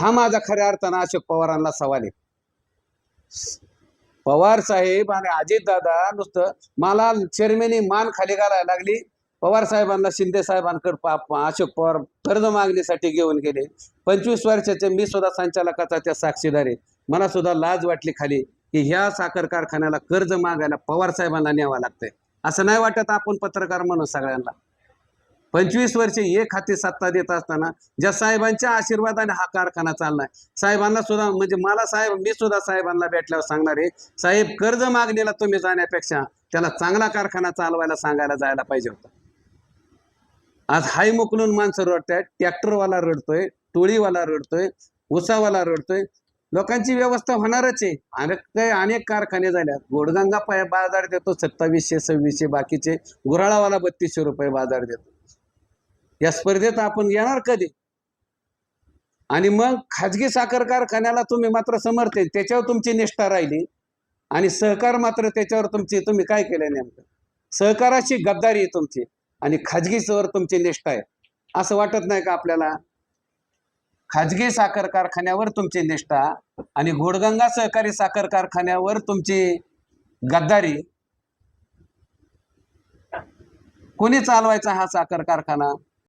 हा माझा खऱ्या अर्थानं अशोक पवारांना सवाल आहे. पवार साहेब आणि अजित दादा नुसतं मला चेअरमॅनी मान खाली घालायला लागली. पवार साहेबांना शिंदे साहेबांकडे पा- अशोक पवार कर्ज मागणीसाठी घेऊन गेले. पंचवीस वर्षाचे मी सुद्धा संचालकाचा त्या साक्षीदार आहे. मला सुद्धा लाज वाटली खाली की ह्या साखर कारखान्याला कर्ज मागायला पवार साहेबांना न्यावं लागतंय. असं नाही वाटत आपण पत्रकार म्हणून सगळ्यांना. पंचवीस वर्षे एक हाती सत्ता देत असताना ज्या साहेबांच्या आशीर्वादाने हा कारखाना चाललाय साहेबांना सुद्धा म्हणजे मला साहेब मी सुद्धा साहेबांना भेटल्यावर सांगणार आहे साहेब कर्ज मागणीला तुम्ही जाण्यापेक्षा त्याला चांगला कारखाना चालवायला सांगायला जायला पाहिजे होता. आज हाय मुकलून माणसं रडतायत ट्रॅक्टरवाला रडतोय टोळीवाला रडतोय उसावाला रडतोय लोकांची व्यवस्था होणारच आहे. अनेक काही अनेक कारखाने झाल्यात. गोडगंगा पाय बाजार देतो सत्तावीसशे सव्वीसशे बाकीचे गुराळावाला बत्तीसशे रुपये बाजार देतो. या स्पर्धेत आपण येणार कधी? आणि मग खाजगी साखर कारखान्याला तुम्ही मात्र समर्थ त्याच्यावर तुमची निष्ठा राहिली. आणि सहकार मात्र त्याच्यावर तुमची तुम्ही काय केलं नेमकं? सहकाराची गद्दारी आहे तुमची. आणि खाजगीवर तुमची निष्ठा आहे. असं वाटत नाही का आपल्याला? खाजगी साखर कारखान्यावर तुमची निष्ठा आणि घोडगंगा सहकारी साखर कारखान्यावर तुमची गद्दारी. कोणी चालवायचा हा साखर कारखाना?